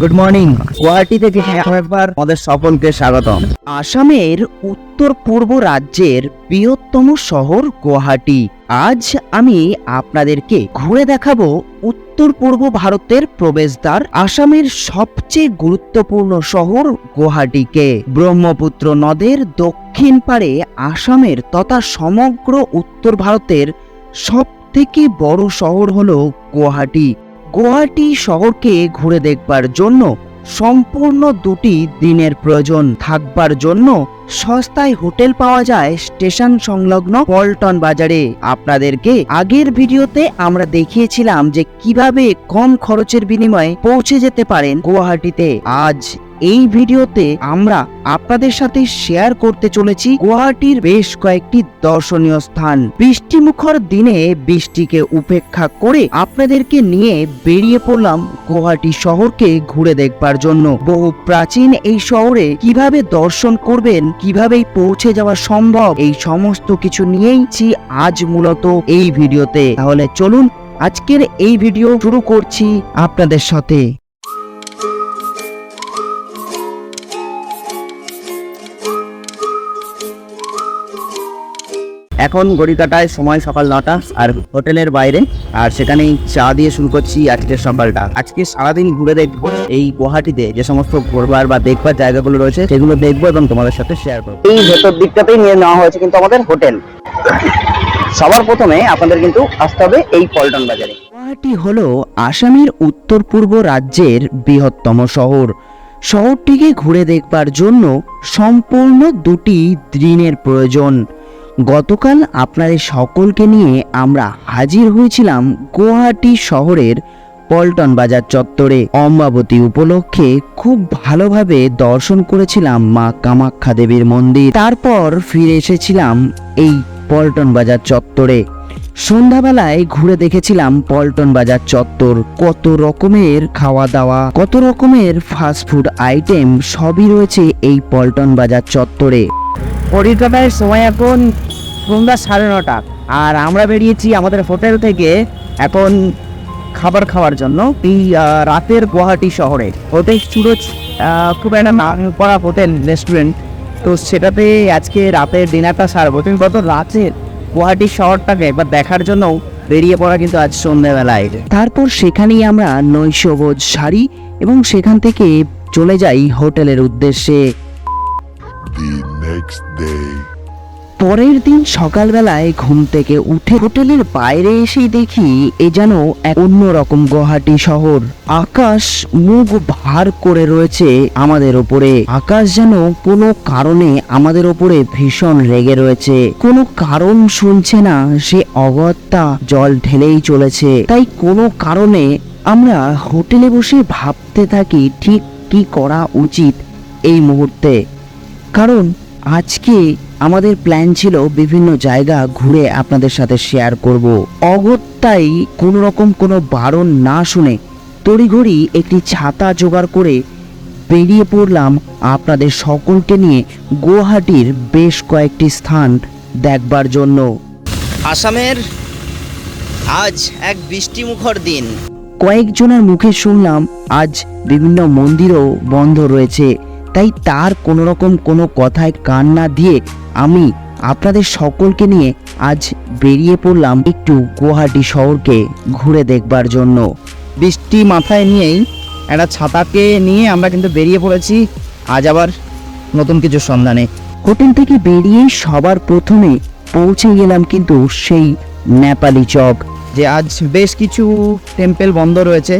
Good morning Guwahati থেকে একবার আমাদের সকলকে স্বাগতম। আসামের উত্তর পূর্ব রাজ্যের বৃহত্তম শহর গুয়াহাটি। আজ আমি আপনাদেরকে ঘুরে দেখাবো উত্তর পূর্ব ভারতের প্রবেশদ্বার, আসামের সবচেয়ে গুরুত্বপূর্ণ শহর গুয়াহাটিকে। ব্রহ্মপুত্র নদের দক্ষিণ পারে আসামের তথা সমগ্র উত্তর ভারতের সব থেকে বড় শহর হলো গুয়াহাটি। গুয়াহাটি শহরকে ঘুরে দেখবার জন্য সম্পূর্ণ দুটি দিনের প্রয়োজন থাকবার জন্য সস্তায় হোটেল পাওয়া যায় স্টেশন সংলগ্ন পল্টন বাজারে। আপনাদেরকে আগের ভিডিওতে আমরা দেখিয়েছিলাম যে কীভাবে কম খরচের বিনিময়ে পৌঁছে যেতে পারেন গুয়াহাটিতে। আজ এই ভিডিওতে আমরা আপনাদের সাথে শেয়ার করতে চলেছি গুয়াহাটির বেশ কয়েকটি দর্শনীয় স্থান। বৃষ্টিমুখর দিনে বৃষ্টিকে উপেক্ষা করে আপনাদেরকে নিয়ে বেরিয়ে পড়লাম গুয়াহাটি শহরকে ঘুরে দেখবার জন্য। বহু প্রাচীন এই শহরে কীভাবে দর্শন করবেন কিভাবেই পৌঁছে যাওয়া সম্ভব, এই সমস্ত কিছু নিয়েইছি আজ মূলত এই ভিডিওতে। তাহলে চলুন, আজকের এই ভিডিও শুরু করছি আপনাদের সাথে। এখন ঘড়ি কাটায় সময় সকাল নটা আর হোটেলের বাইরে। আর সেখানেই চা দিয়ে শুরু করছি আজকের সকালটা। আজকে সারাদিন ঘুরে দেখব এই গুয়াহাটিতে যে সমস্ত ঘোরবার বা দেখবার জায়গাগুলো রয়েছে, সেগুলো দেখব এবং তোমাদের সাথে শেয়ার করব। এই ভেতর দিকটাতেই নিয়ে নেওয়া হয়েছে কিন্তু আমাদের হোটেল। সবার প্রথমে আপনাদের কিন্তু আসতে হবে এই পল্টন বাজারে। গুয়াহাটি হলো আসামের উত্তর পূর্ব রাজ্যের বৃহত্তম শহর। শহরটিকে ঘুরে দেখবার জন্য সম্পূর্ণ দুটি দিনের প্রয়োজন। গতকাল আপনাদের সকলকে নিয়ে আমরা হাজির হয়েছিলাম গুয়াহাটি শহরের পল্টন বাজার চত্বরে। অম্বাবতী উপলক্ষে খুব ভালোভাবে দর্শন করেছিলাম মা কামাখ্যা দেবীর মন্দির। তারপর ফিরে এসেছিলাম এই পল্টন বাজার চত্বরে। সন্ধ্যাবেলায় ঘুরে দেখেছিলাম পল্টন বাজার চত্বর। কত রকমের খাওয়া দাওয়া কত রকমের ফাস্টফুড আইটেম সবই রয়েছে এই পল্টন বাজার চত্বরে। কলকাতায় সময় এখন সন্ধ্যা সাড়ে নটা। আর আমরা বেরিয়েছি আমাদের হোটেল থেকে এখন খাবার খাওয়ার জন্য এই রাতের গুয়াহাটি শহরে। হোটেল সুরজ খুব একটা নাম করা হোটেল রেস্টুরেন্ট তো সেটাতে আজকে রাতের ডিনারটা সারবো। তুমি কত রাতের গুয়াহাটি শহরটাকে একবার দেখার জন্য বেরিয়ে পড়া কিন্তু আজ সন্ধ্যেবেলায়। তারপর সেখানেই আমরা নৈশভোজ সারি এবং সেখান থেকে চলে যাই হোটেলের উদ্দেশ্যে। The next day. পরের দিন সকালবেলায় ঘুম থেকে উঠে হোটেলের বাইরে এসেই দেখি এ যেন এক অন্যরকম গুয়াহাটি শহর। আকাশ মুখ ভার করে রয়েছে আমাদের ওপরে। আকাশ যেন কোনো কারণে আমাদের ওপরে ভীষণ রেগে রয়েছে। কোনো কারণ শুনছে না, সে অগত্যা জল ঢেলেই চলেছে। তাই কোনো কারণে আমরা হোটেলে বসে ভাবতে থাকি, ঠিক কি করা উচিত এই মুহূর্তে। কারণ আজকে আমাদের প্ল্যান ছিল বিভিন্ন জায়গা ঘুরে আপনাদের সাথে শেয়ার করব। অগত্যাই কোনো রকম কোনো বারণ না শুনে তড়িঘড়ি একটি ছাতা জোগাড় করে বেরিয়ে পড়লাম আপনাদের সকলকে নিয়ে গুয়াহাটির বেশ কয়েকটি স্থান দেখবার জন্য। আসামের আজ এক বৃষ্টিমুখর দিন। কয়েকজনের মুখে শুনলাম আজ বিভিন্ন মন্দিরও বন্ধ রয়েছে তাই তার কোনো রকম কোনো কথায় কান না দিয়ে আমি আপনাদের সকলকে নিয়ে আজ বেরিয়ে পড়লাম একটু গুয়াহাটি শহরকে ঘুরে দেখবার জন্য। বৃষ্টি মাথায় নিয়েই একটা ছাতাকে নিয়ে আমরা কিন্তু বেরিয়ে পড়েছি। আজ আবার নতুন কিছু সন্ধানে। হোটেল থেকে বেরিয়ে সবার প্রথমে পৌঁছে গেলাম কিন্তু সেই নেপালি চক, যে আজ বেশ কিছু টেম্পেল বন্ধ রয়েছে।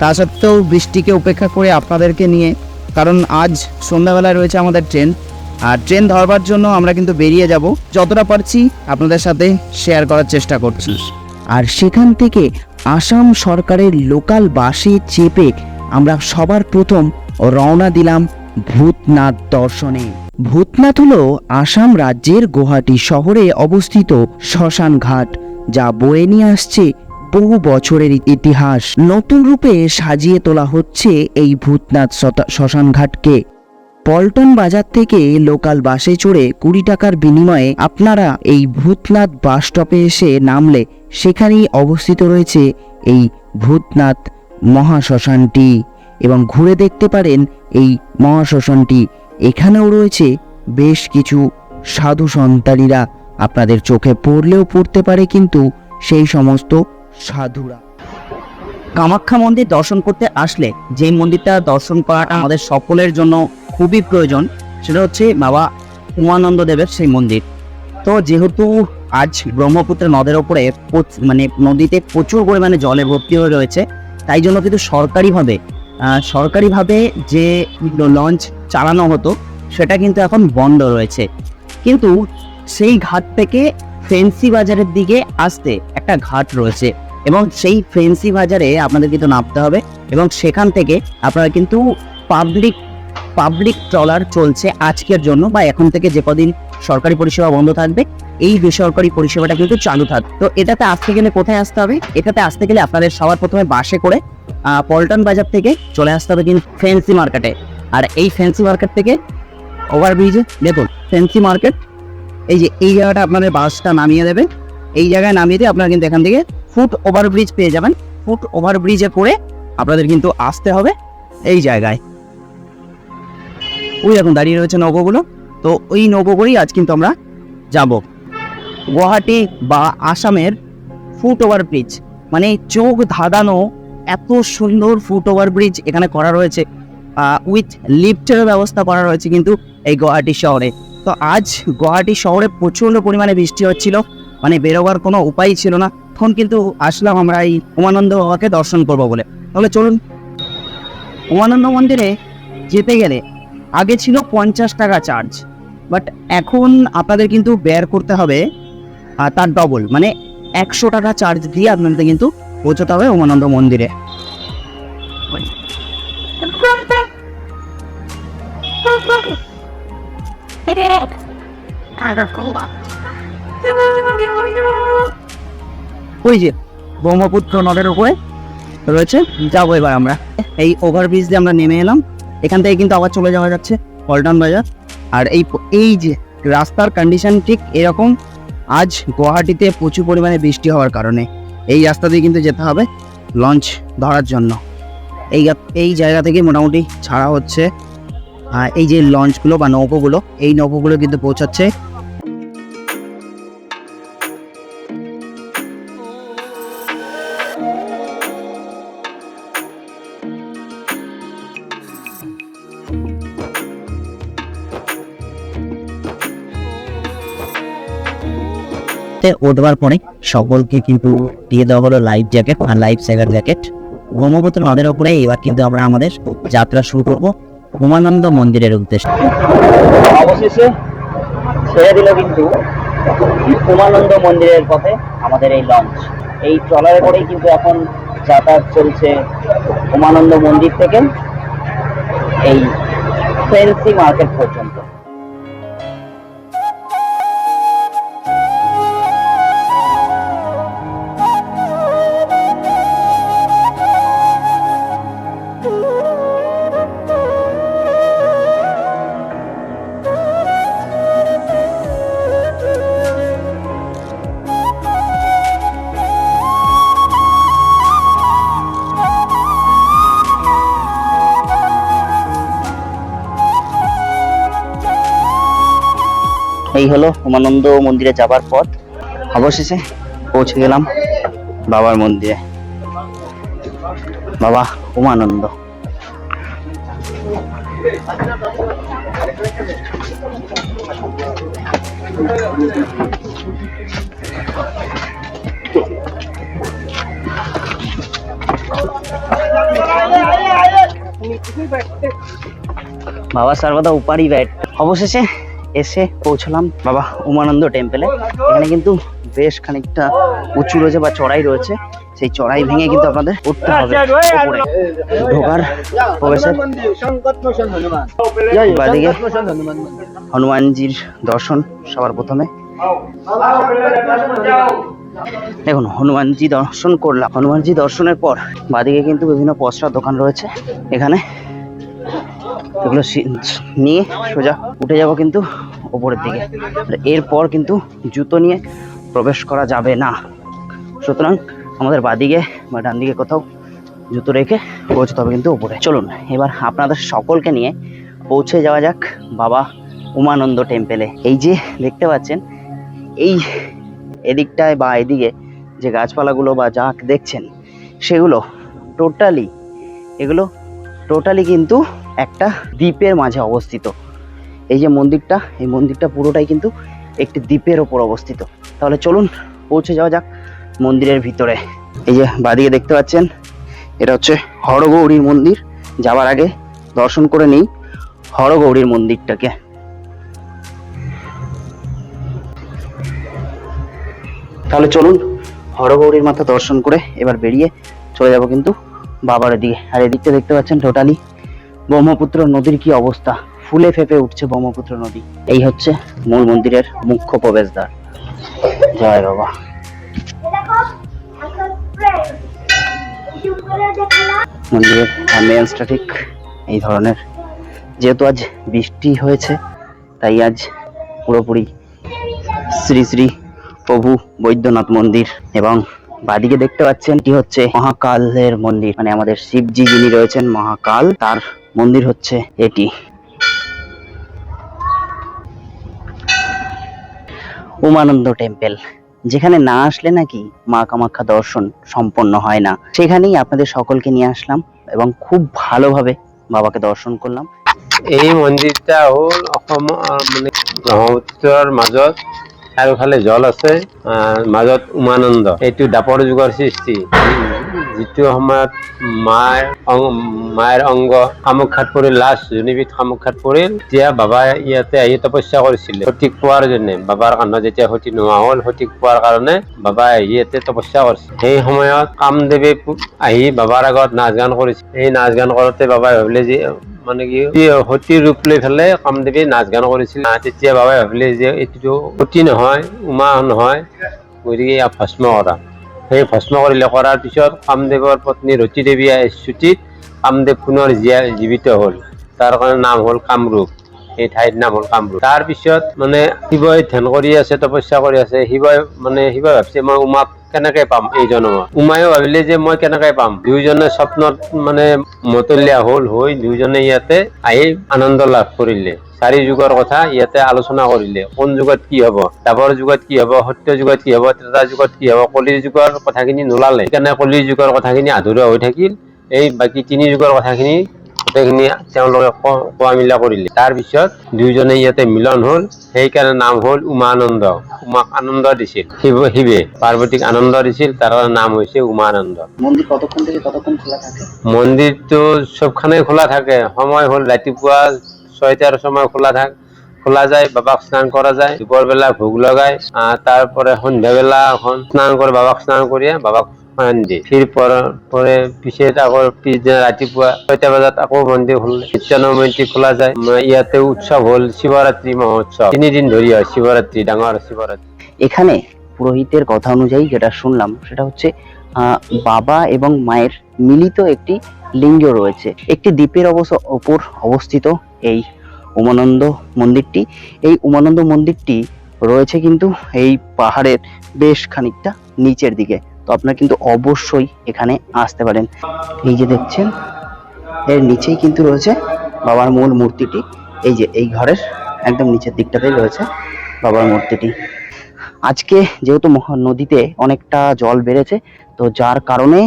তা সত্ত্বেও বৃষ্টিকে উপেক্ষা করে আপনাদেরকে নিয়ে, কারণ আজ সন্ধ্যাবেলায় রয়েছে আমাদের ট্রেন। আর ট্রেন ধরবার জন্য আমরা কিন্তু বেরিয়ে যাব। যতটা পারছি আপনাদের সাথে শেয়ার করার চেষ্টা করছি। আর সেখান থেকে আসাম সরকারের লোকাল বাসে চেপে আমরা সবার প্রথম রওনা দিলাম ভূতনাথ দর্শনে। ভূতনাথ হলো আসাম রাজ্যের গুয়াহাটি শহরে অবস্থিত শ্মশান ঘাট, যা বয়ে নিয়ে আসছে বহু বছরের ইতিহাস। নতুন রূপে সাজিয়ে তোলা হচ্ছে এই ভূতনাথ শ্মশান ঘাটকে। পল্টন বাজার থেকে লোকাল বাসে চড়ে কুড়ি টাকার বিনিময়ে আপনারা এই ভূতনাথ বাস স্টপে এসে নামলে সেখানেই অবস্থিত রয়েছে এই ভূতনাথ মহাশ্মশানটি। এবং ঘুরে দেখতে পারেন এই মহাশ্মশানটি। এখানেও রয়েছে বেশ কিছু সাধু সন্তানীরা। আপনাদের চোখে পড়লেও পড়তে পারে কিন্তু সেই সমস্ত সাধুরা। কামাখ্যা মন্দির দর্শন করতে আসলে যে মন্দিরটা দর্শন করাটা আমাদের সকলের জন্য খুবই প্রয়োজন, সেটা হচ্ছে বাবা উমানন্দ দেবের সেই মন্দির। তো যেহেতু আজ ব্রহ্মপুত্র নদের ওপরে মানে নদীতে প্রচুর পরিমাণে জলে ভর্তি হয়ে রয়েছে, তাই জন্য কিন্তু সরকারিভাবে সরকারিভাবে যে লঞ্চ চালানো হতো, সেটা কিন্তু এখন বন্ধ রয়েছে। কিন্তু সেই ঘাট থেকে ফেন্সি বাজারের দিকে আসতে একটা ঘাট রয়েছে এবং সেই ফেন্সি বাজারে আপনাদের কিন্তু নামতে হবে এবং সেখান থেকে আপনারা কিন্তু পাবলিক পাবলিক ট্রলার চলছে আজকের জন্য বা এখন থেকে যে কদিন সরকারি পরিষেবা বন্ধ থাকবে, এই বেসরকারি পরিষেবাটা কিন্তু চালু থাকবে তো এটাতে আসতে গেলে কোথায় আসতে হবে? এটাতে আসতে গেলে আপনাদের সবার প্রথমে বাসে করে পল্টন বাজার থেকে চলে আসতে হবে কিন্তু ফেন্সি মার্কেটে আর এই ফ্যান্সি মার্কেট থেকে ওভারব্রিজে দেখুন ফ্যান্সি মার্কেট এই যে এই জায়গাটা আপনাদের বাসটা নামিয়ে দেবে। এই জায়গায় নামিয়ে দিয়ে আপনারা কিন্তু এখান থেকে ফুট ওভারব্রিজ পেয়ে যাবেন। ফুট ওভারব্রিজে করে আপনাদের কিন্তু আসতে হবে এই জায়গায়। ওই দেখুন দাঁড়িয়ে রয়েছে নৌকোগুলো। তো ওই নৌকো করেই আজ কিন্তু আমরা যাব। গুয়াহাটি বা আসামের ফুট ওভার ব্রিজ মানে চোখ ধাঁধানো এত সুন্দর ফুট ওভার ব্রিজ এখানে করা রয়েছে। উইথ লিফটের ব্যবস্থা করা রয়েছে কিন্তু এই গুয়াহাটি শহরে। তো আজ গুয়াহাটি শহরে প্রচণ্ড পরিমাণে বৃষ্টি হচ্ছিল মানে বেরোবার কোনো উপায় ছিল না। তখন কিন্তু আসলাম আমরা এই উমানন্দ বাবাকে দর্শন করব বলে। তাহলে চলুন, উমানন্দ মন্দিরে যেতে গেলে আগে ছিল পঞ্চাশ টাকা চার্জ বাট এখন আপনাদের কিন্তু বের করতে হবে তার ডবল মানে একশো টাকা চার্জ দিয়ে আপনাদের কিন্তু পৌঁছতে হবে উমানন্দ মন্দিরে। ওই যে, ব্রহ্মপুত্র নদের উপরে রয়েছে, যাব এবার আমরা। এই ওভারব্রিজ দিয়ে আমরা নেমে এলাম। এখান থেকে কিন্তু আবার চলে যাওয়া যাচ্ছে পল্টন বাজার। আর এই এই যে রাস্তার কন্ডিশন ঠিক এরকম, আজ গুয়াহাটিতে প্রচুর পরিমাণে বৃষ্টি হওয়ার কারণে এই রাস্তা দিয়ে কিন্তু যেতে হবে লঞ্চ ধরার জন্য। এই এই জায়গা থেকে মোটামুটি ছাড়া হচ্ছে। এই যে লঞ্চগুলো বা নৌকোগুলো, এই নৌকোগুলো কিন্তু পৌঁছাচ্ছে তে উঠবার পরে সকলকে কিন্তু দিয়ে দেওয়া হলো লাইফ জ্যাকেট আর লাইফ সেভার জ্যাকেট ব্রহ্মপুত্র নদের উপরে এবার কিন্তু আমরা আমাদের যাত্রা শুরু করব উমানন্দ মন্দিরের উদ্দেশ্যে। অবশেষে ছেড়ে দিল কিন্তু উমানন্দ মন্দিরের পথে আমাদের এই লঞ্চ এই ট্রলারে করেই কিন্তু এখন যাতায়াত চলছে উমানন্দ মন্দির থেকে এই ফেন্সি মার্কেট পর্যন্ত। এই হলো উমানন্দ মন্দিরে যাবার পথ। অবশেষে পৌঁছে গেলাম বাবার মন্দিরে। বাবা উমানন্দ। বাবা সর্বদা উপারই ব্যাট। অবশেষে এসে পৌঁছলাম বাবা উমানন্দ টেম্পলে এখানে কিন্তু বেশ খানিকটা উঁচু রয়েছে বা চড়াই রয়েছে। সেই চড়াই ভেঙে কিন্তু আপনাদের উঠতে হবে ঢোকার প্রবেশের বাদিকে হনুমানজির দর্শন সবার প্রথমে। দেখুন, হনুমানজি দর্শন করলাম। হনুমানজি দর্শনের পর বাদিকে কিন্তু বিভিন্ন পসরার দোকান রয়েছে। এখানে এগুলো নিয়ে সোজা উঠে যাব কিন্তু ওপরের দিকে। এরপর কিন্তু জুতো নিয়ে প্রবেশ করা যাবে না। সুতরাং আমাদের বাদিকে বা ডান দিকে কোথাও জুতো রেখে পৌঁছতে হবে কিন্তু উপরে চলুন, এবার আপনাদের সকলকে নিয়ে পৌঁছে যাওয়া যাক বাবা উমানন্দ টেম্পেলে এই যে দেখতে পাচ্ছেন, এই এদিকটায় বা এদিকে যে গাছপালাগুলো বা যা দেখছেন, সেগুলো টোটালি এগুলো টোটালি কিন্তু একটা দ্বীপের মাঝে অবস্থিত। এই যে মন্দিরটা, এই মন্দিরটা পুরোটাই কিন্তু একটি দ্বীপের ওপর অবস্থিত। তাহলে চলুন, পৌঁছে যাওয়া যাক মন্দিরের ভিতরে। এই যে বাদিকে দেখতে পাচ্ছেন, এটা হচ্ছে হরগৌরীর মন্দির। যাওয়ার আগে দর্শন করে নিই হরগৌরীর মন্দিরটাকে। তাহলে চলুন, হরগৌরীর মাথা দর্শন করে এবার বেরিয়ে চলে যাব কিন্তু বাবার দিকে। আর এদিকটা দেখতে পাচ্ছেন টোটালি ব্রহ্মপুত্র নদীর কি অবস্থা? ফুলে ফেপে উঠছে ব্রহ্মপুত্র নদী। এই হচ্ছে মূল মন্দিরের মুখ্য প্রবেশদ্বার। জয় বাবা। মন্দিরের অ্যাম্বিয়েন্সটা ঠিক এই ধরনের। যেহেতু আজ বৃষ্টি হয়েছে, তাই আজ পুরোপুরি শ্রী শ্রী প্রভু বৈদ্যনাথ মন্দির এবং বাদিকে দেখতে পাচ্ছেন এটি হচ্ছে মহাকালের মন্দির। মানে আমাদের শিবজি যিনি রয়েছেন মহাকাল, তার মন্দির হচ্ছে এটি। উমানন্দ টেম্পল। যেখানে না আসলে নাকি মা কামাখ্যা দর্শন সম্পন্ন হয় না। সেখানেই আপনাদের সকলকে নিয়ে আসলাম এবং খুব ভালোভাবে বাবাকে দর্শন করলাম। এই মন্দিরটা হ'ল অসম আহ, মানে ব্ৰহ্মপুত্ৰৰ মাজত। চাৰিওফালে জল আছে মাজত উমানন্দ। এইটো দাপৰ যুগৰ সৃষ্টি। যিটো সময়ত মাৰ মায়ের অংগ কামাখ্যাত পৰিল লাষ্ট যোনিবিধ কামাখ্যাত পৰিল। তেতিয়া বাবাই ইয়াতে আহি তপস্যা কৰিছিল। সঠিক পোৱাৰ জন্য, বাবাৰ কান্ধত যেতিয়া সঠিক নোহোৱা হ'ল, সঠিক পোৱাৰ কাৰণে বাবাই আহি ইয়াতে তপস্যা কৰিছিল সেই সময়ত কামদেৱে আহি বাবাৰ আগত নাচ গান কৰিছিল সেই নাচ গান কৰোঁতে বাবাই ভাবিলে যে মানে কি সতী ৰূপ লৈ পেলাই কামদেৱে নাচ গান কৰিছিল। তেতিয়া বাবাই ভাবিলে যে এইটো সতী নহয়, উমা নহয়। গতিকে ইয়াক ভস্ম কৰা। সেই ভস্ম কৰিলে কৰাৰ পিছত কামদেৱৰ পত্নী ৰতী দেৱীয়ে স্তুতিত কামদেৱ পুনৰ জীয়াই জীৱিত হ'ল। তাৰ কাৰণে নাম হ'ল কামৰূপ। এই ঠাইৰ নাম হ'ল কামৰূপ। তাৰপিছত মানে শিৱই ধ্যান কৰি আছে, তপস্যা কৰি আছে। শিৱই মানে শিৱই ভাবিছে, মই উমাক কেনেকে পাম এই জনমত উমায়ো ভাবিলে যে মই কেনেকে পাম? দুয়োজনে স্বপ্নত মানে মতলীয়া হ'ল হৈ দুয়োজনে ইয়াতে আহি আনন্দ লাভ কৰিলে। চাৰি যুগৰ কথা ইয়াতে আলোচনা কৰিলে। কোন যুগত কি হ'ব? দাবৰ যুগত কি হ'ব? সত্য যুগত কি হ'ব? ত্ৰেতা যুগত কি হ'ব? কলিৰ যুগৰ কথাখিনি নোলালে। সেইকাৰণে কলিৰ যুগৰ কথাখিনি আধৰুৱা হৈ থাকিল? এই বাকী তিনি যুগৰ কথাখিনি গোটেইখিনি তেওঁলোকে কোৱা মিলা কৰিলে। তাৰপিছত দুয়োজনে ইয়াতে মিলন হ'ল। সেইকাৰণে নাম হ'ল উমানন্দ। উমাক আনন্দ দিছিল। শিৱ শিৱে পাৰ্বতীক আনন্দ দিছিল। তাৰ নাম হৈছে উমানন্দ। মন্দির কতক্ষণ থেকে কতক্ষণ খোলা থাকে? মন্দিৰটো চবখানে খোলা থাকে। সময় হ'ল ৰাতিপুৱা ছয়টাৰ সময় খোলা থাকে খোলা যায় বাবাক স্নান কৰা যায়। দুপৰবেলা ভোগ আহ, তারপরে সন্ধ্যাবেলা এখন স্নান করে বাবাক স্নান করিয়ে বাবাক পিছে ছয়টা খোলে যায়। ইয়াতে হ'ল হয় এখানে পুরোহিতের কথা অনুযায়ী যেটা শুনলাম, সেটা হচ্ছে বাবা এবং মায়ের মিলিত একটি লিঙ্গ রয়েছে। একটি দ্বীপের অবশ্য ওপর অবস্থিত এই উমানন্দ মন্দিরটি। এই উমানন্দ মন্দিরটি রয়েছে কিন্তু এই পাহাড়ের বেশ খানিকটা নিচের দিকে। তো আপনারা কিন্তু অবশ্যই এখানে আসতে পারেন। এই যে দেখছেন, এর নিচেই কিন্তু রয়েছে বাবার মূল মূর্তিটি। এই যে এই ঘরের একদম নিচের দিকটাতেই রয়েছে বাবার মূর্তিটি। আজকে যেহেতু নদীতে অনেকটা জল বেড়েছে, তো যার কারণে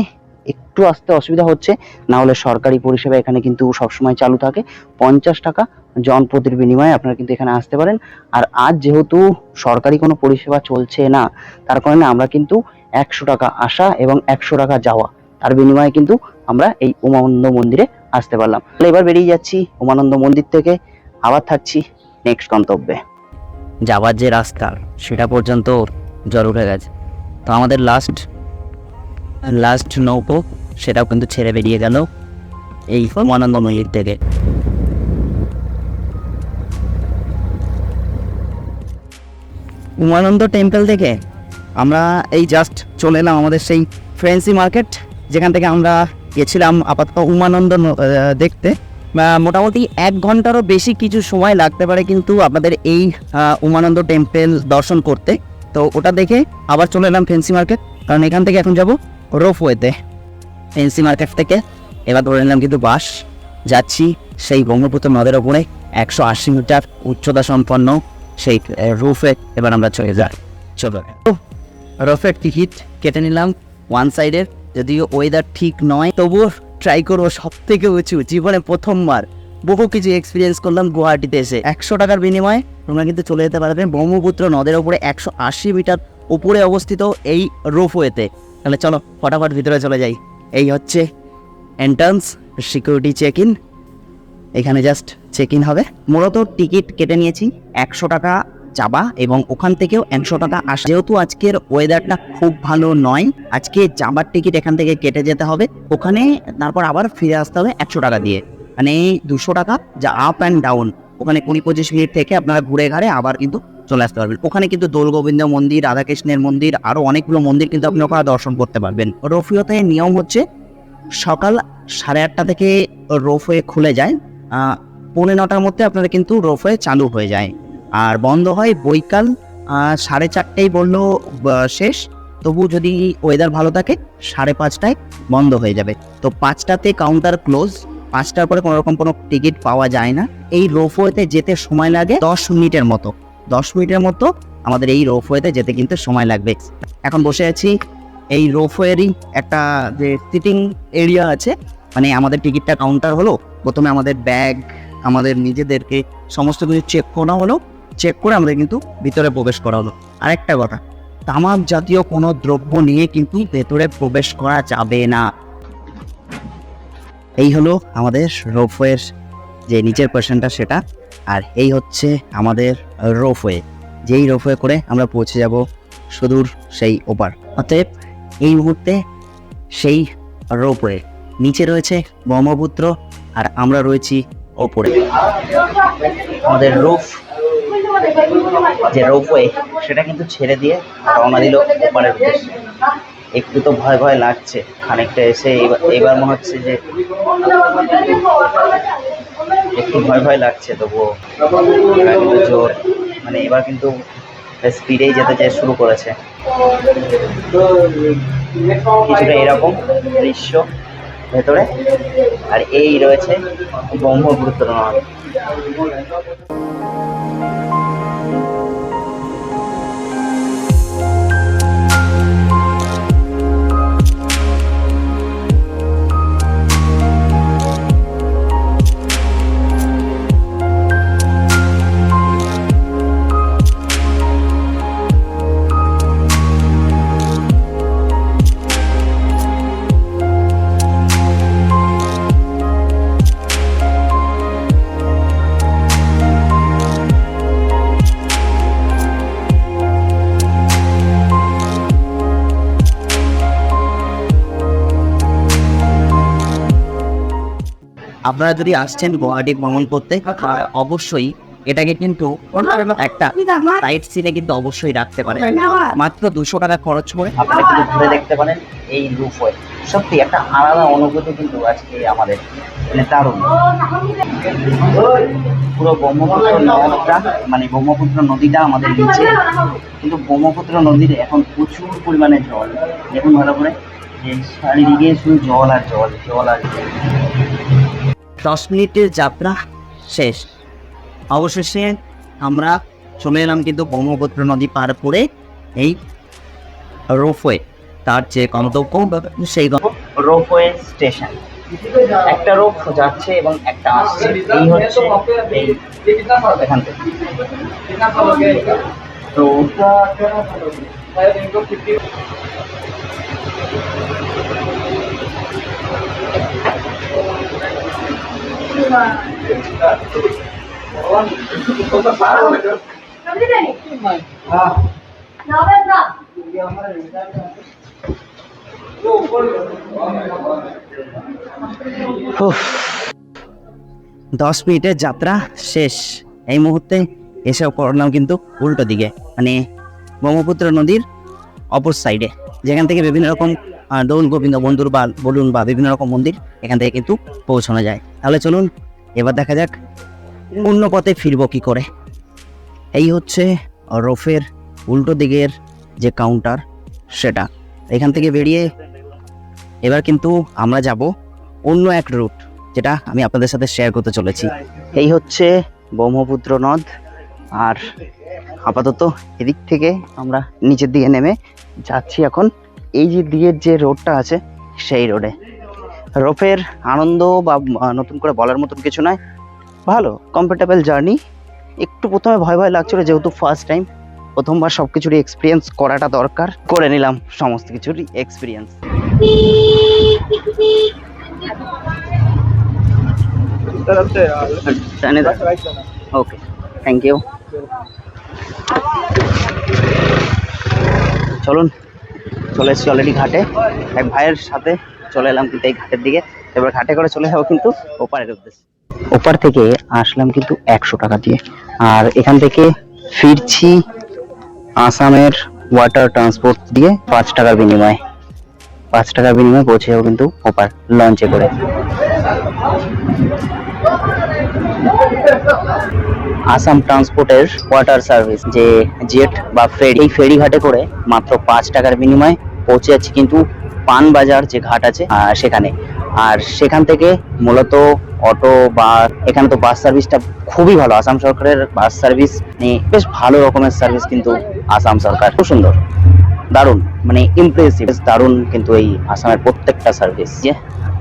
একটু আসতে অসুবিধা হচ্ছে, না হলে সরকারি পরিষেবা এখানে কিন্তু সবসময় চালু থাকে। পঞ্চাশ টাকা জনপ্রতির বিনিময়ে আপনারা কিন্তু এখানে আসতে পারেন। আর আজ যেহেতু সরকারি কোনো পরিষেবা চলছে না, তার কারণে আমরা কিন্তু একশো টাকা আসা এবং একশো টাকা যাওয়া। তার বিনিময়ে কিন্তু আমরা এই উমানন্দ মন্দিরে আসতে পারলাম। তাহলে এবার বেরিয়ে যাচ্ছি উমানন্দ মন্দির থেকে। আবার থাকছি নেক্সট গন্তব্যে। যাওয়ার যে রাস্তা, সেটা পর্যন্ত জল উঠে গেছে। তো আমাদের লাস্ট লাস্ট নৌকো, সেটাও কিন্তু ছেড়ে বেরিয়ে গেল এই উমানন্দ মন্দির থেকে। উমানন্দ টেম্পল থেকে আমরা এই জাস্ট চলে এলাম আমাদের সেই ফ্রেন্সি মার্কেট যেখান থেকে আমরা গেছিলাম আপাতত উমানন্দ দেখতে। মোটামুটি এক ঘন্টারও বেশি কিছু সময় লাগতে পারে কিন্তু আপনাদের এই উমানন্দ টেম্পেল দর্শন করতে। তো ওটা দেখে আবার চলে এলাম ফেন্সি মার্কেট কারণ এখান থেকে এখন যাব রোপওয়েতে। ফেন্সি মার্কেট থেকে এবার ধরে নিলাম কিন্তু বাস। যাচ্ছি সেই ব্রহ্মপুত্র নদের ওপরে, একশো আশি মিটার উচ্চতা সম্পন্ন সেই রুফে এবার আমরা চলে যাই। চলো। রফের টিকিট কেটে নিলাম। ওয়ান সাইডের যদিও ওয়েদার ঠিক নয়, তবুও ট্রাই করব সব থেকে উঁচু, জীবনে প্রথমবার। বহু কিছু এক্সপিরিয়েন্স করলাম গুয়াহাটিতে এসে। একশো টাকার বিনিময়ে তোমরা কিন্তু চলে যেতে পারবে ব্রহ্মপুত্র নদের ওপরে, একশো আশি মিটার উপরে অবস্থিত এই রোপওয়েতে তাহলে চলো, ফটাফট ভিতরে চলে যাই। এই হচ্ছে এন্ট্রান্স সিকিউরিটি চেক ইন এখানে জাস্ট চেক ইন হবে। মূলত টিকিট কেটে নিয়েছি। একশো টাকা যাবা এবং ওখান থেকেও একশো টাকা আস। যেহেতু আজকের ওয়েদারটা খুব ভালো নয়, আজকে যাবার টিকিট এখান থেকে কেটে যেতে হবে। ওখানে তারপর আবার ফিরে আসতে হবে একশো টাকা দিয়ে। মানে দুশো টাকা যা আপ অ্যান্ড ডাউন ওখানে কুড়ি পঁচিশ মিনিট থেকে আপনারা ঘুরে ঘাড়ে আবার কিন্তু চলে আসতে পারবেন। ওখানে কিন্তু দোল গোবিন্দ মন্দির, রাধাকৃষ্ণের মন্দির আরও অনেকগুলো মন্দির কিন্তু আপনি ওখানে দর্শন করতে পারবেন। রফিওতে নিয়ম হচ্ছে সকাল সাড়ে আটটা থেকে রোপওয়ে খুলে যায়। পৌনে নটার মধ্যে আপনারা কিন্তু রোপওয়ে চালু হয়ে যায়। আর বন্ধ হয় বৈকাল সাড়ে চারটেই বলল শেষ। তবু যদি ওয়েদার ভালো থাকে, সাড়ে পাঁচটায় বন্ধ হয়ে যাবে। তো পাঁচটাতে কাউন্টার ক্লোজ পাঁচটার পরে কোনো রকম কোনো টিকিট পাওয়া যায় না। এই রোপওয়েতে যেতে সময় লাগে দশ মিনিটের মতো। দশ মিনিটের মতো আমাদের এই রোপওয়েতে যেতে কিন্তু সময় লাগবে। এখন বসে আছি, এই রোপওয়েরই একটা যে সিটিং এরিয়া আছে মানে আমাদের টিকিটটা কাউন্টার হলো। প্রথমে আমাদের ব্যাগ আমাদের নিজেদেরকে, সমস্ত কিছু চেক করা হলো। চেক করে আমাদের কিন্তু ভিতরে প্রবেশ করা হলো। আরেকটা কথা, তামাক জাতীয় কোনো দ্রব্য নিয়ে কিন্তু ভেতরে প্রবেশ করা যাবে না। এই হলো আমাদের রোপওয়ের যে নিচের পোর্শনটা সেটা, আর এই হচ্ছে আমাদের রোপওয়ে। যেই রোপওয়ে করে আমরা পৌঁছে যাব সুদূর সেই ওপার। অতএব এই মুহূর্তে সেই রোপওয়ে, নিচে রয়েছে ব্রহ্মপুত্র আর আমরা রয়েছি ওপরে। আমাদের রোপ যে রোপওয়ে সেটা কিন্তু ছেড়ে দিয়ে রওনা দিল ওপারের উদ্দেশ্যে। একটু তো ভয় ভয় লাগছে। খানিকটা এসে এবার মনে হচ্ছে যে একটু ভয় ভয় লাগছে, তবুও এবার কিন্তু জোর। মানে এবার কিন্তু স্পিডেই যেতে যে শুরু করেছে। কিছুটা এরকম দৃশ্য ভেতরে। আর এই রয়েছে ব্রহ্মপুত্র নদ। আপনারা যদি আসছেন গুয়াহাটি ভ্রমণ করতে অবশ্যই এটাকে কিন্তু একটা সাইট সিনে কিন্তু অবশ্যই রাখতে পারেন। মাত্র দুশো টাকা খরচ করে আপনারা কিন্তু ঘুরে দেখতে পারেন এই রূপওয়ে সত্যি একটা আলাদা অনুভূতি কিন্তু আজকে আমাদের মানে দারুণ। পুরো ব্রহ্মপুত্র নদটা মানে ব্রহ্মপুত্র নদীটা আমাদের নিচে। কিন্তু ব্রহ্মপুত্র নদীর এখন প্রচুর পরিমাণে জল। দেখুন ভালো করে চারিদিকে শুধু জল আর জল জল আর জল। দশ মিনিটের যাত্রা শেষ। অবশেষে আমরা চলে এলাম কিন্তু ব্রহ্মপুত্র নদী পার করে এই রোপওয়ে, তার যে গন্তব্য সেই রোপওয়ে স্টেশন। একটা রোপ যাচ্ছে এবং একটা আসছে। এই হচ্ছে এখান থেকে। তো দশ মিনিটের যাত্রা শেষ। এই মুহূর্তে এসে করলাম কিন্তু উল্টো দিকে মানে ব্রহ্মপুত্র নদীর অপর সাইডে যেখান থেকে বিভিন্ন রকম দৌল গোবিন্দ মন্দির বা বলুন বা বিভিন্ন রকম মন্দির, এখান থেকে কিন্তু পৌঁছানো যায়। তাহলে চলুন, এবার দেখা যাক অন্য পথে ফিরবো কি করে। এই হচ্ছে রফের উল্টো দিকের যে কাউন্টার সেটা। এখান থেকে বেরিয়ে এবার কিন্তু আমরা যাব অন্য এক রুট যেটা আমি আপনাদের সাথে শেয়ার করতে চলেছি। এই হচ্ছে ব্রহ্মপুত্র নদ, আর আপাতত এদিক থেকে আমরা নিচের দিকে নেমে যাচ্ছি এখন এই যে দিকের যে রোডটা আছে, সেই রোডে। রোপের আনন্দ বা নতুন করে বলার মতন কিছু নয়। ভালো কমফোর্টেবল জার্নি একটু প্রথমে ভয় ভয় লাগছিল, যেহেতু ফার্স্ট টাইম প্রথমবার সব কিছুরই এক্সপিরিয়েন্স করাটা দরকার। করে নিলাম সমস্ত কিছুরই এক্সপিরিয়েন্স ওকে থ্যাংক ইউ চলুন। চলে এসেছি অলরেডি ঘাটে। এক ভাইয়ের সাথে চলে এলাম কিন্তু এই ঘাটের দিকে। এবার ঘাটে করে চলে যাব কিন্তু ওপারের উদ্দেশ্যে। ওপার থেকে আসলাম কিন্তু একশো টাকা দিয়ে। আর এখান থেকে ফিরছি আসামের ওয়াটার ট্রান্সপোর্ট দিয়ে পাঁচ টাকার বিনিময়ে। পাঁচ টাকার বিনিময়ে পৌঁছে যাব কিন্তু ওপার লঞ্চে করে। আসাম ট্রান্সপোর্টের ওয়াটার সার্ভিস, যে জেট বা ফেরি, এই ফেরি ঘাটে করে মাত্র পাঁচ টাকার বিনিময়ে পৌঁছে যাচ্ছি কিন্তু পানবাজার যে ঘাট আছে সেখানে। আর সেখান থেকে মূলত অটো বা এখানে তো বাস সার্ভিসটা খুবই ভালো। আসাম সরকারের বাস সার্ভিস বেশ ভালো রকমের সার্ভিস কিন্তু আসাম সরকার। খুব সুন্দর, দারুণ মানে ইমপ্রেসিভ দারুণ কিন্তু এই আসামের প্রত্যেকটা সার্ভিস। যে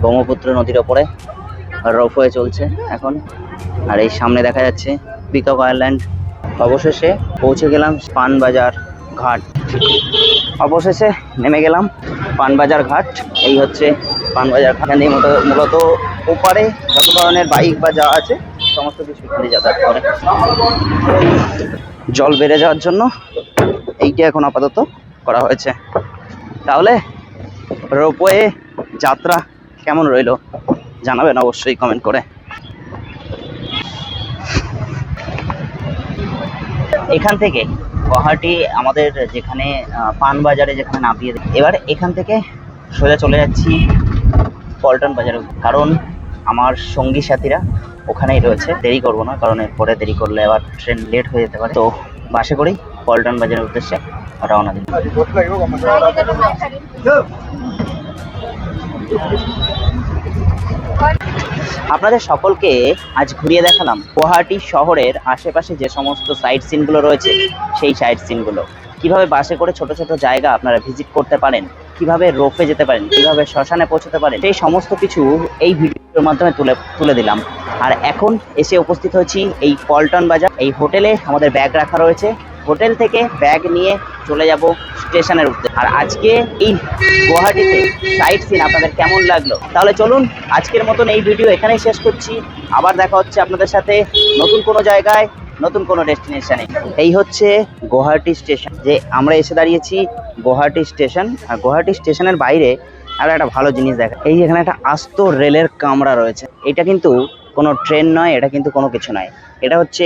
ব্রহ্মপুত্র নদীর ওপরে রোপওয়ে চলছে এখন। আর এই সামনে দেখা যাচ্ছে পিকক আইল্যান্ড অবশেষে পৌঁছে গেলাম পানবাজার ঘাট। অবশেষে নেমে গেলাম পানবাজার ঘাট। এই হচ্ছে পানবাজার ঘাট। মূলত মূলত ওপারে যত ধরনের বাইক বা যা আছে, সমস্ত কিছু এখানে যাতায়াত করে। জল বেড়ে যাওয়ার জন্য এইটা এখন আপাতত করা হয়েছে। তাহলে রোপওয়ে যাত্রা কেমন রইল? জানাবেন অবশ্যই কমেন্ট করে। এখান থেকে গুয়াহাটি আমাদের যেখানে পানবাজারে যেখানে নামিয়ে এবার এখান থেকে সোজা চলে যাচ্ছি পল্টন বাজারে। কারণ আমার সঙ্গী সাথীরা ওখানেই রয়েছে। দেরি করব না, কারণ এরপরে দেরি করলে আবার ট্রেন লেট হয়ে যেতে পারে। তো বাসে করেই পল্টন বাজারের উদ্দেশ্যে রওনা দিই আপনাদের সকলকে আজ ঘুরিয়ে দেখালাম গুয়াহাটি শহরের আশেপাশে যে সমস্ত সাইট সিনগুলো রয়েছে, সেই সাইট সিনগুলো কীভাবে বাসে করে ছোট ছোট জায়গা আপনারা ভিজিট করতে পারেন, কীভাবে রোপে যেতে পারেন, কীভাবে শ্মশানে পৌঁছতে পারেন, সেই সমস্ত কিছু এই ভিডিওর মাধ্যমে তুলে তুলে দিলাম। আর এখন এসে উপস্থিত হয়েছি এই পল্টন বাজার, এই হোটেলে আমাদের ব্যাগ রাখা রয়েছে। হোটেল থেকে ব্যাগ নিয়ে চলে যাব স্টেশনের উদ্দেশ্যে। আর আজকে এই গুয়াহাটিতে সাইট সিন আপনাদের কেমন লাগল? তাহলে চলুন আজকের মতন এই ভিডিও এখানেই শেষ করছি। আবার দেখা হচ্ছে আপনাদের সাথে নতুন কোনো জায়গায়, নতুন কোনো ডেস্টিনেশনে এই হচ্ছে গুয়াহাটি স্টেশন। যে আমরা এসে দাঁড়িয়েছি গুয়াহাটি স্টেশন। আর গুয়াহাটি স্টেশনের বাইরে আর একটা ভালো জিনিস দেখা এই এখানে একটা আস্ত রেলের কামরা রয়েছে। এটা কিন্তু কোনো ট্রেন নয়, এটা কিন্তু কোনো কিছু নয়। এটা হচ্ছে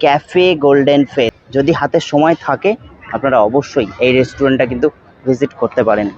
ক্যাফে গোল্ডেন ফেস যদি হাতে সময় থাকে আপনারা অবশ্যই এই রেস্টুরেন্টটা কিন্তু ভিজিট করতে পারেন।